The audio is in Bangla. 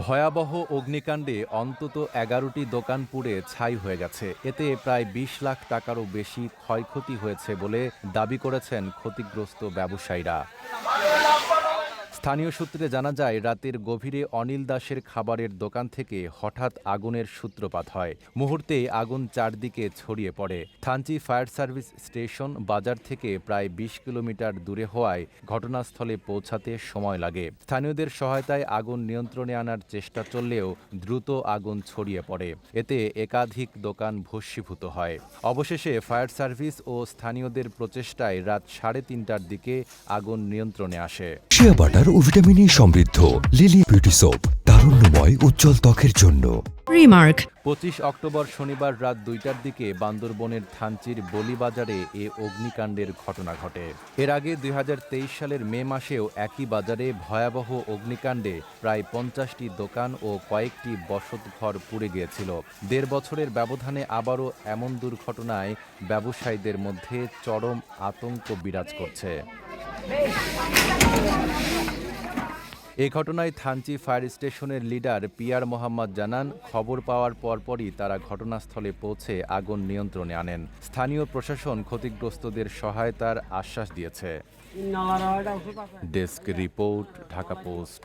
ভয়াবহ অগ্নিকাণ্ডে অন্তত এগারোটি দোকান পুড়ে ছাই হয়ে গেছে। এতে প্রায় বিশ লাখ টাকারও বেশি ক্ষয়ক্ষতি হয়েছে বলে দাবি করেছেন ক্ষতিগ্রস্ত ব্যবসায়ীরা। স্থানীয় সূত্রে জানা যায়, রাতের গভীরে অনিল দাসের খাবারের দোকান থেকে হঠাৎ আগুনের সূত্রপাত হয়। মুহূর্তে আগুন চারদিকে ছড়িয়ে পড়ে। থানচি ফায়ার সার্ভিস স্টেশন বাজার থেকে প্রায় বিশ কিলোমিটার দূরে হওয়ায় ঘটনাস্থলে পৌঁছাতে সময় লাগে। স্থানীয়দের সহায়তায় আগুন নিয়ন্ত্রণে আনার চেষ্টা চললেও দ্রুত আগুন ছড়িয়ে পড়ে। এতে একাধিক দোকান ভস্মীভূত হয়। অবশেষে ফায়ার সার্ভিস ও স্থানীয়দের প্রচেষ্টায় রাত সাড়ে তিনটার দিকে আগুন নিয়ন্ত্রণে আসে। ও ভিটামিন ই সমৃদ্ধ। লিলি বিউটি সোপ তারুণ্যময় উজ্জ্বল ত্বকের জন্য। Remark. পঁচিশ অক্টোবর শনিবার রাত দুইটার দিকে বান্দরবনের থানচির বলিবাজারে এ অগ্নিকাণ্ডের ঘটনা ঘটে। এর আগে দুই হাজার তেইশ সালের মে মাসেও একই বাজারে ভয়াবহ অগ্নিকাণ্ডে প্রায় পঞ্চাশটি দোকান ও কয়েকটি বসতঘর পুড়ে গিয়েছিল। দেড় বছরের ব্যবধানে আবারও এমন দুর্ঘটনায় ব্যবসায়ীদের মধ্যে চরম আতঙ্ক বিরাজ করছে। এ ঘটনায় থানচি ফায়ার স্টেশনের লিডার পিয়ার মোহাম্মদ জানান খবর পাওয়ার পরপরই তারা ঘটনাস্থলে পৌঁছে আগুন নিয়ন্ত্রণে আনেন। স্থানীয় প্রশাসন ক্ষতিগ্রস্তদের সহায়তার আশ্বাস দিয়েছে। Desk report Dhaka Post.